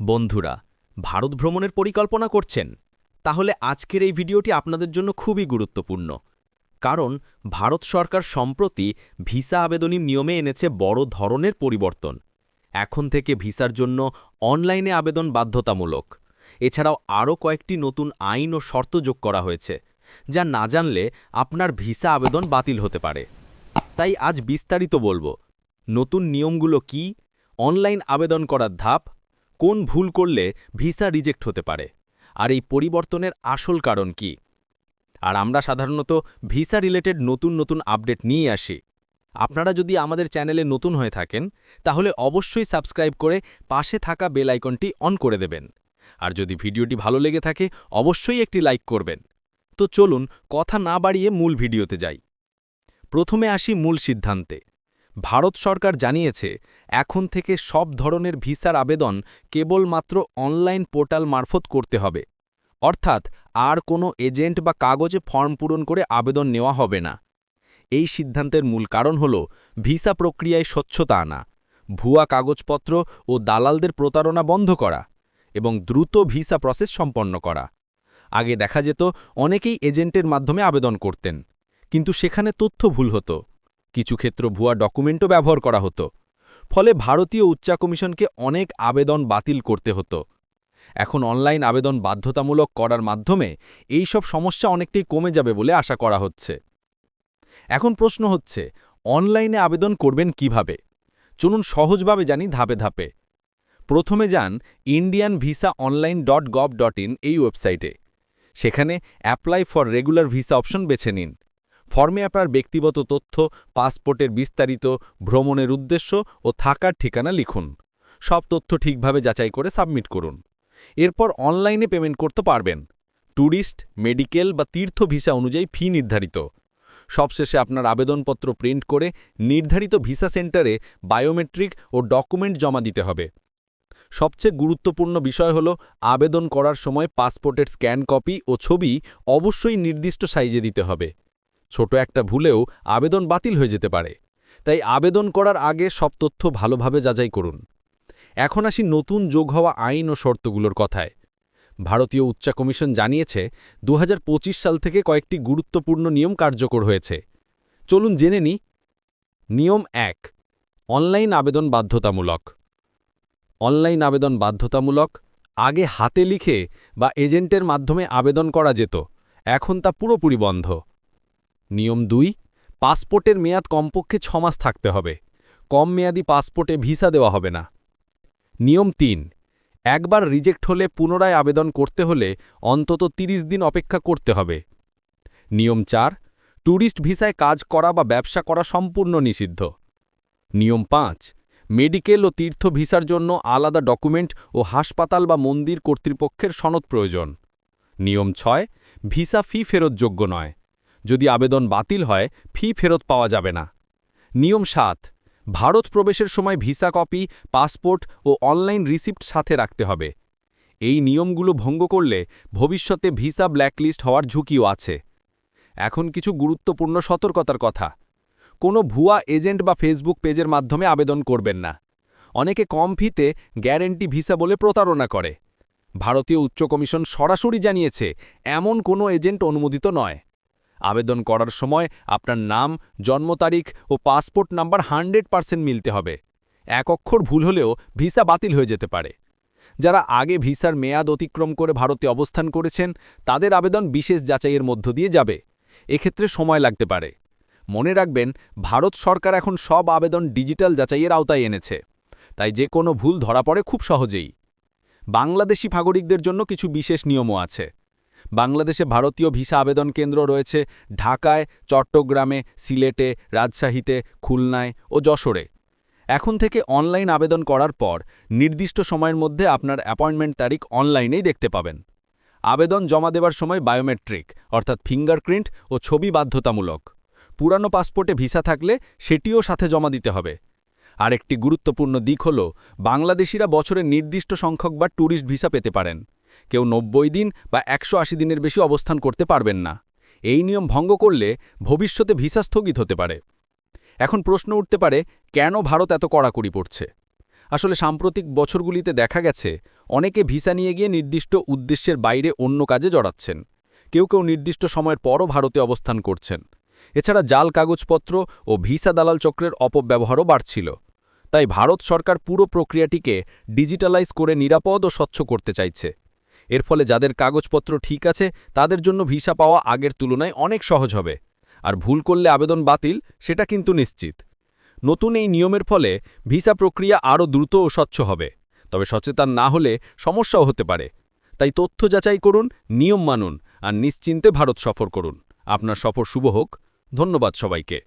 বন্ধুরা, ভারত ভ্রমণের পরিকল্পনা করছেন। তাহলে আজকের এই ভিডিওটি আপনাদের জন্য খুবই গুরুত্বপূর্ণ। কারণ ভারত সরকার সম্প্রতি ভিসা আবেদনী নিয়মে এনেছে বড় ধরনের পরিবর্তন। এখন থেকে ভিসার জন্য অনলাইনে আবেদন বাধ্যতামূলক। এছাড়াও আরও কয়েকটি নতুন আইন ও শর্ত যোগ করা হয়েছে, যা না জানলে আপনার ভিসা আবেদন বাতিল হতে পারে। তাই আজ বিস্তারিত বলব। নতুন নিয়মগুলো কি? অনলাইন আবেদন করার ধাপ কোন ভুল করলে ভিসা রিজেক্ট হতে পারে? আর এই পরিবর্তনের আসল কারণ কি? আর আমরা সাধারণত ভিসা রিলেটেড নতুন নতুন আপডেট নিয়ে আসি। আপনারা যদি আমাদের চ্যানেলে নতুন হয়ে থাকেন, তাহলে অবশ্যই সাবস্ক্রাইব করে পাশে থাকা বেল আইকনটি অন করে দেবেন। আর যদি ভিডিওটি ভালো লেগে থাকে, অবশ্যই একটি লাইক করবেন। তো চলুন, কথা না বাড়িয়ে মূল ভিডিওতে যাই। প্রথমে আসি মূল সিদ্ধান্তে। ভারত সরকার জানিয়েছে, এখন থেকে সব ধরনের ভিসার আবেদন কেবলমাত্র অনলাইন পোর্টাল মারফত করতে হবে। অর্থাৎ আর কোনো এজেন্ট বা কাগজে ফর্ম পূরণ করে আবেদন নেওয়া হবে না। এই সিদ্ধান্তের মূল কারণ হল ভিসা প্রক্রিয়ায় স্বচ্ছতা আনা, ভুয়া কাগজপত্র ও দালালদের প্রতারণা বন্ধ করা এবং দ্রুত ভিসা প্রসেস সম্পন্ন করা। আগে দেখা যেত অনেকেই এজেন্টের মাধ্যমে আবেদন করতেন, কিন্তু সেখানে তথ্য ভুল হতো। কিছু ক্ষেত্র ভুয়া ডকুমেন্টও ব্যবহার করা হতো। ফলে ভারতীয় উচ্চা কমিশনকে অনেক আবেদন বাতিল করতে হতো। এখন অনলাইন আবেদন বাধ্যতামূলক করার মাধ্যমে এই সব সমস্যা অনেকটাই কমে যাবে বলে আশা করা হচ্ছে। এখন প্রশ্ন হচ্ছে, অনলাইনে আবেদন করবেন কীভাবে? চলুন সহজভাবে জানি ধাপে ধাপে। প্রথমে যান Indian visa online dot gov dot in এই ওয়েবসাইটে। সেখানে apply for regular visa option বেছে নিন। ফর্মে আপনার ব্যক্তিগত তথ্য, পাসপোর্টের বিস্তারিত, ভ্রমণের উদ্দেশ্য ও থাকার ঠিকানা লিখুন। সব তথ্য ঠিকভাবে যাচাই করে সাবমিট করুন। এরপর অনলাইনে পেমেন্ট করতে পারবেন। ট্যুরিস্ট, মেডিকেল বা তীর্থ ভিসা অনুযায়ী ফি নির্ধারিত। সবশেষে আপনার আবেদনপত্র প্রিন্ট করে নির্ধারিত ভিসা সেন্টারে বায়োমেট্রিক ও ডকুমেন্ট জমা দিতে হবে। সবচেয়ে গুরুত্বপূর্ণ বিষয় হল আবেদন করার সময় পাসপোর্টের স্ক্যান কপি ও ছবি অবশ্যই নির্দিষ্ট সাইজে দিতে হবে। ছোট একটা ভুলেও আবেদন বাতিল হয়ে যেতে পারে। তাই আবেদন করার আগে সব তথ্য ভালোভাবে যাচাই করুন। এখন আসি নতুন যোগ হওয়া আইন ও শর্তগুলোর কথায়। ভারতীয় উচ্চ কমিশন জানিয়েছে দু হাজার পঁচিশ সাল থেকে কয়েকটি গুরুত্বপূর্ণ নিয়ম কার্যকর হয়েছে। চলুন জেনে নি, নিয়ম এক, অনলাইন আবেদন বাধ্যতামূলক। অনলাইন আবেদন বাধ্যতামূলক, আগে হাতে লিখে বা এজেন্টের মাধ্যমে আবেদন করা যেত, এখন তা পুরোপুরি বন্ধ। নিয়ম দুই, পাসপোর্টের মেয়াদ কমপক্ষে ছমাস থাকতে হবে। কম মেয়াদি পাসপোর্টে ভিসা দেওয়া হবে না। নিয়ম তিন, একবার রিজেক্ট হলে পুনরায় আবেদন করতে হলে অন্তত ৩০ দিন অপেক্ষা করতে হবে। নিয়ম চার, ট্যুরিস্ট ভিসায় কাজ করা বা ব্যবসা করা সম্পূর্ণ নিষিদ্ধ। নিয়ম পাঁচ, মেডিকেল ও তীর্থ ভিসার জন্য আলাদা ডকুমেন্ট ও হাসপাতাল বা মন্দির কর্তৃপক্ষের সনদ প্রয়োজন। নিয়ম ছয়, ভিসা ফি ফেরতযোগ্য নয়। যদি আবেদন বাতিল হয়, ফি ফেরত পাওয়া যাবে না। নিয়ম সাত, ভারত প্রবেশের সময় ভিসা কপি, পাসপোর্ট ও অনলাইন রিসিপ্ট সাথে রাখতে হবে। এই নিয়মগুলো ভঙ্গ করলে ভবিষ্যতে ভিসা ব্ল্যাকলিস্ট হওয়ার ঝুঁকিও আছে। এখন কিছু গুরুত্বপূর্ণ সতর্কতার কথা। কোনো ভুয়া এজেন্ট বা ফেসবুক পেজের মাধ্যমে আবেদন করবেন না। অনেকে কম ফিতে গ্যারেন্টি ভিসা বলে প্রতারণা করে। ভারতীয় উচ্চ কমিশন সরাসরি জানিয়েছে, এমন কোনো এজেন্ট অনুমোদিত নয়। আবেদন করার সময় আপনার নাম, জন্ম তারিখ ও পাসপোর্ট নাম্বার হান্ড্রেড পারসেন্ট মিলতে হবে। এক অক্ষর ভুল হলেও ভিসা বাতিল হয়ে যেতে পারে। যারা আগে ভিসার মেয়াদ অতিক্রম করে ভারতে অবস্থান করেছেন, তাদের আবেদন বিশেষ যাচাইয়ের মধ্য দিয়ে যাবে। এক্ষেত্রে সময় লাগতে পারে। মনে রাখবেন, ভারত সরকার এখন সব আবেদন ডিজিটাল যাচাইয়ের আওতায় এনেছে। তাই যে কোনো ভুল ধরা পড়ে খুব সহজেই। বাংলাদেশি নাগরিকদের জন্য কিছু বিশেষ নিয়মও আছে। বাংলাদেশে ভারতীয় ভিসা আবেদন কেন্দ্র রয়েছে ঢাকায়, চট্টগ্রামে, সিলেটে, রাজশাহীতে, খুলনায় ও যশোরে। এখন থেকে অনলাইন আবেদন করার পর নির্দিষ্ট সময়ের মধ্যে আপনার অ্যাপয়েন্টমেন্ট তারিখ অনলাইনেই দেখতে পাবেন। আবেদন জমা দেবার সময় বায়োমেট্রিক, অর্থাৎ ফিঙ্গারপ্রিন্ট ও ছবি বাধ্যতামূলক। পুরানো পাসপোর্টে ভিসা থাকলে সেটিও সাথে জমা দিতে হবে। আরেকটি গুরুত্বপূর্ণ দিক হল, বাংলাদেশিরা বছরে নির্দিষ্ট সংখ্যক বা ট্যুরিস্ট ভিসা পেতে পারেন। কেউ নব্বই দিন বা একশো আশি দিনের বেশি অবস্থান করতে পারবেন না। এই নিয়ম ভঙ্গ করলে ভবিষ্যতে ভিসা স্থগিত হতে পারে। এখন প্রশ্ন উঠতে পারে, কেন ভারত এত কড়াকড়ি পড়ছে? আসলে সাম্প্রতিক বছরগুলিতে দেখা গেছে, অনেকে ভিসা নিয়ে গিয়ে নির্দিষ্ট উদ্দেশ্যের বাইরে অন্য কাজে জড়াচ্ছেন। কেউ কেউ নির্দিষ্ট সময়ের পরও ভারতে অবস্থান করছেন। এছাড়া জাল কাগজপত্র ও ভিসা দালাল চক্রের অপব্যবহারও বাড়ছিল। তাই ভারত সরকার পুরো প্রক্রিয়াটিকে ডিজিটালাইজ করে নিরাপদ ও স্বচ্ছ করতে চাইছে। এর ফলে যাদের কাগজপত্র ঠিক আছে, তাদের জন্য ভিসা পাওয়া আগের তুলনায় অনেক সহজ হবে। আর ভুল করলে আবেদন বাতিল, সেটা কিন্তু নিশ্চিত। নতুন এই নিয়মের ফলে ভিসা প্রক্রিয়া আরও দ্রুত ও স্বচ্ছ হবে। তবে সচেতন না হলে সমস্যাও হতে পারে। তাই তথ্য যাচাই করুন, নিয়ম মানুন, আর নিশ্চিন্তে ভারত সফর করুন। আপনার সফর শুভ হোক। ধন্যবাদ সবাইকে।